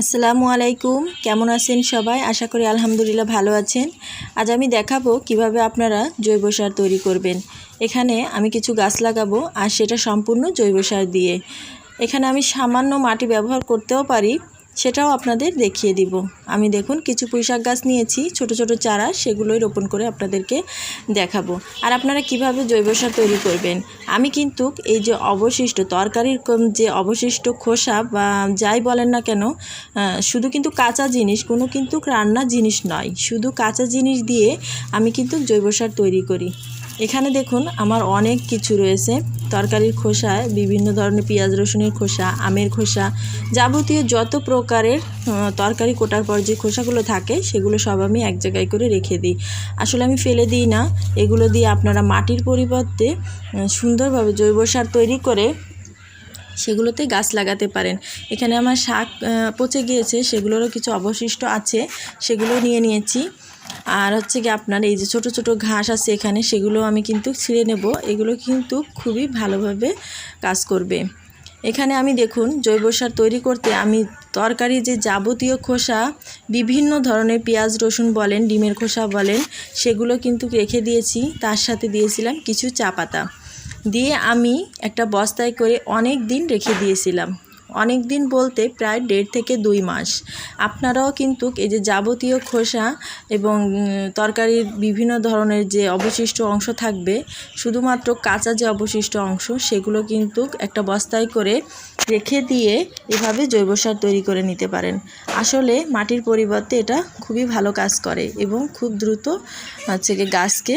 আসসালামু আলাইকুম। কেমন আছেন সবাই? আশা করি আলহামদুলিল্লাহ ভালো আছেন। আজ আমি দেখাবো কীভাবে আপনারা জৈব সার তৈরি করবেন। এখানে আমি কিছু গাছ লাগাবো আর সেটা সম্পূর্ণ জৈব সার দিয়ে। এখানে আমি সামান্য মাটি ব্যবহার করতেও পারি। সেটাও আপনাদের দেখিয়ে দিব। আমি দেখুন কিছু পুঁইশাক গাছ নিয়েছি, ছোট ছোট চারা সেগুলোই রোপণ করে আপনাদেরকে দেখাবো। আর আপনারা কীভাবে জৈব সার তৈরি করবেন? আমি কিন্তু এই যে অবশিষ্ট তরকারির যে অবশিষ্ট খোসা বা যাই বলেন না কেন শুধু কিন্তু কাঁচা জিনিস, কোনো কিন্তু রান্না জিনিস নয়। শুধু কাঁচা জিনিস দিয়ে আমি কিন্তু জৈব সার তৈরি করি। এখানে দেখুন আমার অনেক কিছু রয়েছে। তরকারির খোসা, বিভিন্ন ধরনের পেঁয়াজ রসুনের খোসা, আমের খোসা, যাবতীয় যত প্রকারের তরকারি কোটার পর যে খোসাগুলো থাকে, সেগুলো সব আমি এক জায়গায় করে রেখে দিই। আসলে আমি ফেলে দিই না। এগুলো দিয়ে আপনারা মাটির পরিবর্তে সুন্দরভাবে জৈব সার তৈরি করে, সেগুলোতে গাছ লাগাতে পারেন। এখানে আমার শাক পচে গিয়েছে, সেগুলোরও কিছু অবশিষ্ট আছে, সেগুলো নিয়ে নিয়েছি। আর হচ্ছে কি আপনার এই যে ছোট ছোট ঘাস আছে এখানে, সেগুলো আমি কিন্তু ছিঁড়ে নেব। এগুলো কিন্তু খুবই ভালোভাবে কাজ করবে। এখানে আমি দেখুন, জৈব সার তৈরি করতে আমি তরকারি যে যাবতীয় খোসা, বিভিন্ন ধরনের পেঁয়াজ, রসুন বলেন, ডিমের খোসা বলেন, সেগুলো কিন্তু রেখে দিয়েছি। তার সাথে দিয়েছিলাম কিছু চা পাতা। দিয়ে আমি একটা বস্তায় করে অনেক দিন রেখে দিয়েছিলাম। অনেক দিন বলতে প্রায় দেড় থেকে দুই মাস। আপনারাও কিন্তু এই যে যাবতীয় খোসা এবং তরকারির বিভিন্ন ধরনের যে অবশিষ্ট অংশ থাকবে, শুধুমাত্র কাঁচা যে অবশিষ্ট অংশ, সেগুলো কিন্তু একটা বস্তায় করে রেখে দিয়ে এভাবে জৈব সার তৈরি করে নিতে পারেন। আসলে মাটির পরিবর্তে এটা খুবই ভালো কাজ করে এবং খুব দ্রুত হচ্ছে গাছকে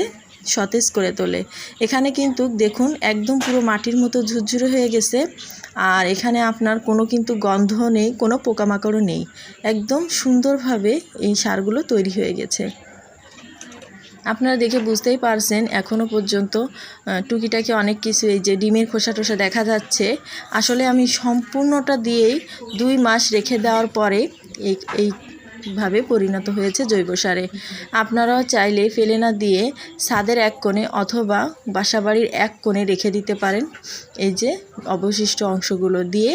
সতেজ করে তোলে। এখানে কিন্তু দেখুন, একদম পুরো মাটির মতো ঝুরঝুরে হয়ে গেছে। আর এখানে আপনার কোনো কিন্তু গন্ধ নেই, কোনো পোকামাকড়ও নেই। একদম সুন্দরভাবে এই সারগুলো তৈরি হয়ে গেছে। আপনারা দেখে বুঝতেই পারছেন এখনও পর্যন্ত টুকিটাকি অনেক কিছু এই যে ডিমের খোসা টোসা দেখা যাচ্ছে। আসলে আমি সম্পূর্ণটা দিয়েই দুই মাস রেখে দেওয়ার পরে এই এইভাবে পরিণত হয়েছে জৈব সারে। আপনারাও চাইলে ফেলে না দিয়ে ছাদের এক কোণে অথবা বাসাবাড়ির এক কোণে রেখে দিতে পারেন। এই যে অবশিষ্ট অংশগুলো দিয়ে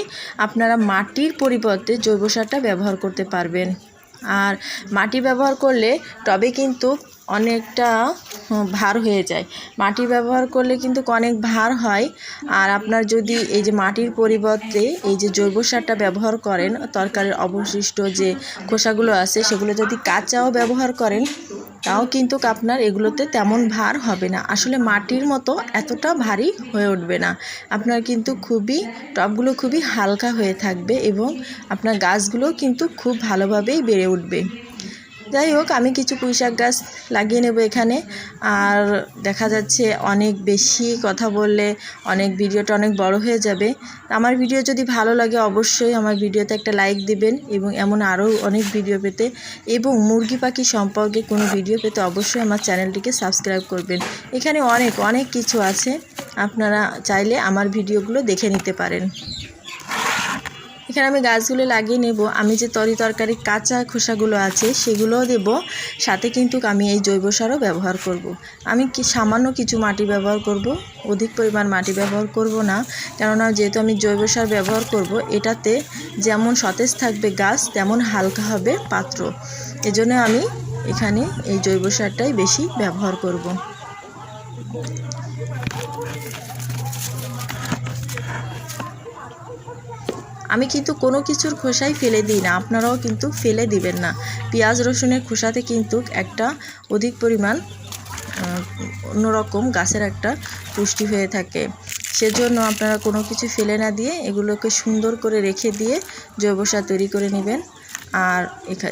আপনারা মাটির পরিবর্তে জৈব সারটা ব্যবহার করতে পারবেন। আর মাটি ব্যবহার করলে টবে কিন্তু অনেকটা ভার হয়ে যায়। মাটি ব্যবহার করলে কিন্তু অনেক ভার হয়। আর আপনার যদি এই যে মাটির পরিবর্তে এই যে জৈব সারটা ব্যবহার করেন, তরকারির অবশিষ্ট যে খোসাগুলো আছে, সেগুলো যদি কাঁচাও ব্যবহার করেন, তাও কিন্তু আপনার এগুলোতে তেমন ভার হবে না। আসলে মাটির মতো এতটা ভারী হয়ে উঠবে না। আপনার কিন্তু খুবই, টবগুলো খুবই হালকা হয়ে থাকবে এবং আপনার গাছগুলো কিন্তু খুব ভালোভাবেই বেড়ে উঠবে। যাই হোক, আমি কিছু পুঁইশাক গাছ লাগিয়ে নেব এখানে। আর দেখা যাচ্ছে অনেক বেশি কথা বললে অনেক ভিডিওটা অনেক বড় হয়ে যাবে। আমার ভিডিও যদি ভালো লাগে অবশ্যই আমার ভিডিওতে একটা লাইক দিবেন এবং এমন আরও অনেক ভিডিও পেতে এবং মুরগি পাখি সম্পর্কে কোনো ভিডিও পেতে অবশ্যই আমার চ্যানেলটিকে সাবস্ক্রাইব করবেন। এখানে অনেক অনেক কিছু আছে। আপনারা চাইলে আমার ভিডিওগুলো দেখে নিতে পারেন। এখানে আমি গাছগুলো লাগিয়ে নেব আমি যে তরি তরকারি কাঁচা খোসাগুলো আছে, সেগুলোও দেব সাথে কিন্তু আমি এই জৈব সারও ব্যবহার করব। আমি কি সামান্য কিছু মাটি ব্যবহার করব, অধিক পরিমাণ মাটি ব্যবহার করব না কেননা যেহেতু আমি জৈব সার ব্যবহার করব, এটাতে যেমন সতেজ থাকবে গাছ, তেমন হালকা হবে পাত্র এজন্য আমি এখানে এই জৈব সারটাই বেশি ব্যবহার করব। আমি কিন্তু কোনো কিছুর খোসাই ফেলে দিই না, আপনারাও কিন্তু ফেলে দিবেন না। পেঁয়াজ রসুনের খোসাতে কিন্তু একটা অধিক পরিমাণ অন্যরকম গাছের একটা পুষ্টি হয়ে থাকে। সেজন্য আপনারা কোনো কিছু ফেলে না দিয়ে এগুলোকে সুন্দর করে রেখে দিয়ে জৈব সার তৈরি করে নেবেন। আর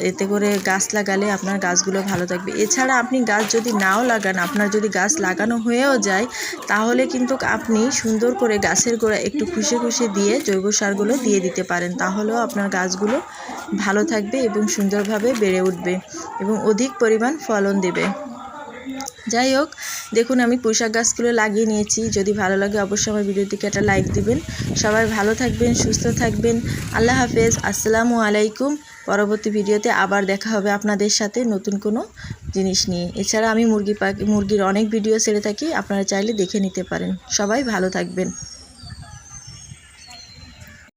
এতে করে গাছ লাগালে আপনার গাছগুলো ভালো থাকবে। এছাড়া আপনি গাছ যদি নাও লাগান, আপনার যদি গাছ লাগানো হয়েও যায়, তাহলে কিন্তু আপনি সুন্দর করে গাছের গোড়া একটু খুশে খুশি দিয়ে জৈব সারগুলো দিয়ে দিতে পারেন। তাহলেও আপনার গাছগুলো ভালো থাকবে এবং সুন্দরভাবে বেড়ে উঠবে এবং অধিক পরিমাণ ফলন দেবে। যাই হোক, দেখুন আমি পোশাক গাছগুলো লাগিয়ে নিয়েছি। যদি ভালো লাগে অবশ্যই আমার ভিডিওটিকে একটা লাইক দিবেন। সবাই ভালো থাকবেন, সুস্থ থাকবেন। আল্লাহ হাফেজ। আসসালামু আলাইকুম। পরবর্তী ভিডিওতে আবার দেখা হবে আপনাদের সাথে নতুন কোনো জিনিস নিয়ে। এছাড়া আমি মুরগি পাখি মুরগির অনেক ভিডিও ছেড়ে থাকি, আপনারা চাইলে দেখে নিতে পারেন। সবাই ভালো থাকবেন।